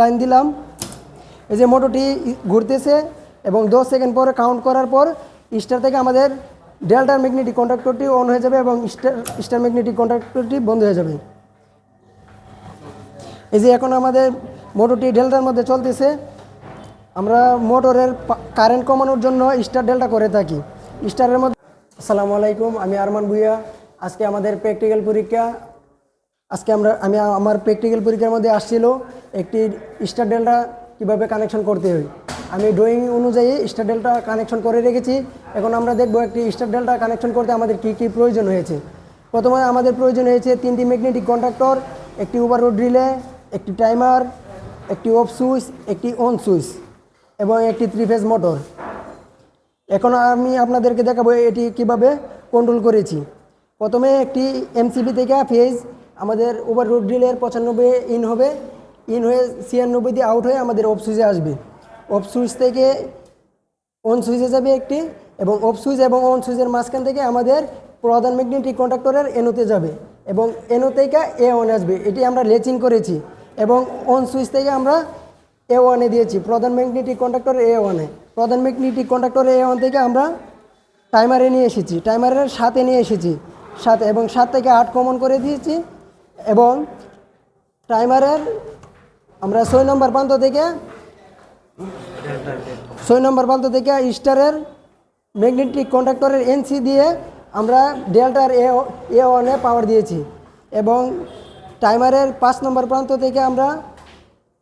Line দিলাম। এই যে মোটরটি ঘুরতেছে এবং দশ সেকেন্ড পরে কাউন্ট করার পর স্টার থেকে আমাদের ডেল্টার ম্যাগনেটিক কন্ট্রাক্টরটি অন হয়ে যাবে এবং স্টার স্টার ম্যাগনেটিক কন্ট্রাক্টরটি বন্ধ হয়ে যাবে। এই যে এখন আমাদের মোটরটি ডেল্টার মধ্যে চলতেছে। আমরা মোটরের কারেন্ট কমানোর জন্য স্টার ডেল্টা করে থাকি। স্টারের মধ্যে আসসালামু আলাইকুম, আমি আরমান ভুইয়া। আজকে আমাদের প্র্যাকটিক্যাল পরীক্ষা। আজকে আমরা আমি আমার প্র্যাকটিক্যাল পরীক্ষার মধ্যে আসছিল। একটি স্টার ডেল্টা কীভাবে কানেকশন করতে হয়? আমি ড্রয়িং অনুযায়ী স্টার ডেল্টা কানেকশন করে রেখেছি। এখন আমরা দেখব একটি স্টার ডেল্টা কানেকশন করতে আমাদের কী কী প্রয়োজন হয়েছে। প্রথমে আমাদের প্রয়োজন হয়েছে তিনটি ম্যাগনেটিক কন্ট্রাক্টর একটি ওভারলোড রিলে একটি টাইমার একটি অফ সুইচ একটি অন সুইচ এবং একটি থ্রি ফেজ মোটর এখন আমি আপনাদেরকে দেখাবো এটি কীভাবে কন্ট্রোল করেছি। প্রথমে একটি এমসিবি থেকে ফেজ আমাদের ওভার রোড ড্রিলের পঁচানব্বই ইন হবে। ইন হয়ে ছিয়ানব্বই দিয়ে আউট হয়ে আমাদের অফ সুইচে আসবে। অফ সুইচ থেকে অন সুইচে যাবে একটি এবং অফ সুইচ এবং অন সুইচের মাঝখান থেকে আমাদের প্রধান ম্যাগনেটিক কন্ট্রাক্টরের এনোতে যাবে এবং এনো থেকে এ ওয়ান আসবে। এটি আমরা লেচিং করেছি এবং অন সুইচ থেকে আমরা এ ওয়ানে দিয়েছি, প্রধান ম্যাগনেটিক কন্ট্রাক্টর এ ওয়ানে প্রধান ম্যাগনেটিক কন্ট্রাক্টর এ ওয়ান থেকে আমরা টাইমারে নিয়ে এসেছি টাইমারের সাথে নিয়ে এসেছি, সাথে এবং সাত থেকে আট কমন করে দিয়েছি এবং টাইমারের আমরা ছয় নম্বর প্রান্ত থেকে, ছয় নম্বর প্রান্ত থেকে স্টারের ম্যাগনেটিক কন্ট্রাক্টরের এনসি দিয়ে আমরা ডেল্টার এ এ ওয়ানে পাওয়ার দিয়েছি। এবং টাইমারের পাঁচ নম্বর প্রান্ত থেকে আমরা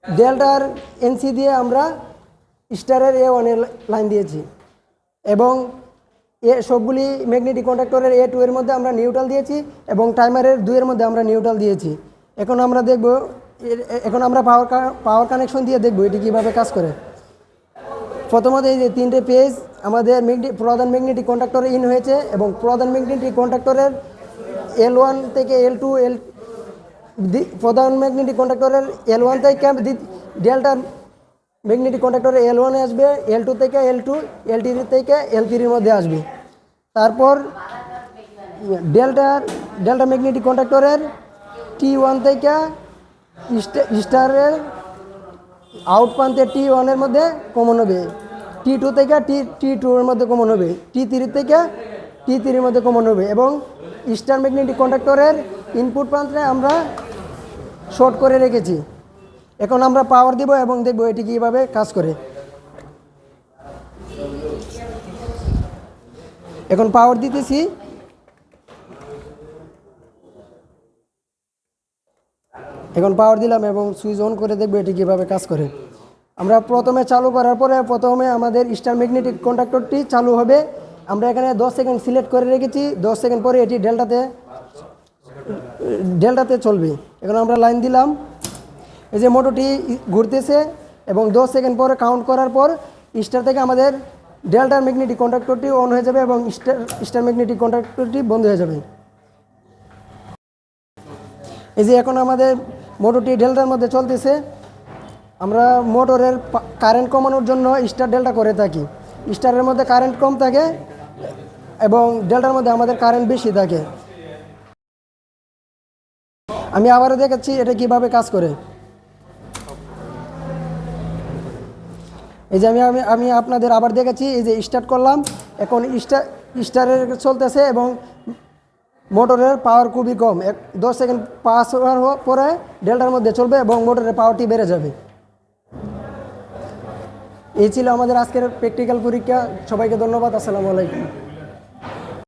ডেল্টার এনসি দিয়ে আমরা স্টারের এ ওয়ানের লাইন দিয়েছি। এবং এ, সবগুলি ম্যাগনেটিক কন্ট্রাক্টরের এ টু এর মধ্যে আমরা নিউট্রাল দিয়েছি এবং টাইমারের দুইয়ের মধ্যে আমরা নিউট্রাল দিয়েছি। এখন আমরা দেখব এখন আমরা পাওয়ার পাওয়ার কানেকশন দিয়ে দেখব এটি কীভাবে কাজ করে। প্রথমত এই যে তিনটে পেজ আমাদের ম্যাগনেটিক প্রধান ম্যাগনেটিক কন্ট্রাক্টরে ইন হয়েছে এবং প্রধান ম্যাগনেটিক কন্ট্রাক্টরের এল ওয়ান থেকে এল টু এল প্রধান ম্যাগনেটিক কন্ট্রাক্টরের এল ওয়ান থেকে ডেল্টা ম্যাগনেটিক কন্ট্রাক্টরে এল ওয়ানে আসবে এল টু থেকে এল টু এল থ্রি থেকে এল থ্রির মধ্যে আসবে। তারপর ডেল্টার ডেল্টা ম্যাগনেটিক কন্ট্রাক্টরের টি ওয়ান থেকে স্টারের আউট প্রান্তে টি ওয়ানের মধ্যে কমন হবে। টি টু থেকে টি টি টু এর মধ্যে কমন হবে। টি থ্রি থেকে টি থ্রির মধ্যে কমন হবে এবং স্টার ম্যাগনেটিক কন্ট্রাক্টরের ইনপুট প্রান্তে আমরা শর্ট করে রেখেছি। এখন আমরা পাওয়ার দিব এবং দেখব এটি কীভাবে কাজ করে। এখন পাওয়ার দিতেছি এখন পাওয়ার দিলাম এবং সুইচ অন করে দেখব এটি কীভাবে কাজ করে। আমরা প্রথমে চালু করার পরে প্রথমে আমাদের স্টার ম্যাগনেটিক কন্ট্রাক্টরটি চালু হবে। আমরা এখানে দশ সেকেন্ড সিলেক্ট করে রেখেছি। দশ সেকেন্ড পরে এটি ডেল্টাতে ডেল্টাতে চলবে। এখন আমরা লাইন দিলাম। এই যে মোটরটি ঘুরতেছে এবং দশ সেকেন্ড পরে কাউন্ট করার পর স্টার থেকে আমাদের ডেল্টার ম্যাগনেটিক কন্ট্রাক্টরটি অন হয়ে যাবে এবং স্টার স্টার ম্যাগনেটিক কন্ট্রাক্টরটি বন্ধ হয়ে যাবে। এই যে এখন আমাদের মোটরটি ডেল্টার মধ্যে চলতেছে। আমরা মোটরের কারেন্ট কমানোর জন্য স্টার ডেল্টা করে থাকি। স্টারের মধ্যে কারেন্ট কম থাকে এবং ডেল্টার মধ্যে আমাদের কারেন্ট বেশি থাকে। আমি আবারও দেখাচ্ছি এটা কীভাবে কাজ করে। এই যে আমি আমি আমি আপনাদের আবার দেখাচ্ছি, এই যে স্টার্ট করলাম। এখন স্টার স্টারের চলতেছে এবং মোটরের পাওয়ার খুবই কম। এক, দশ সেকেন্ড পাস হওয়ার পরে ডেল্টার মধ্যে চলবে এবং মোটরের পাওয়ারটি বেড়ে যাবে। এই ছিল আমাদের আজকের প্র্যাকটিক্যাল পরীক্ষা। সবাইকে ধন্যবাদ। আসসালামু আলাইকুম।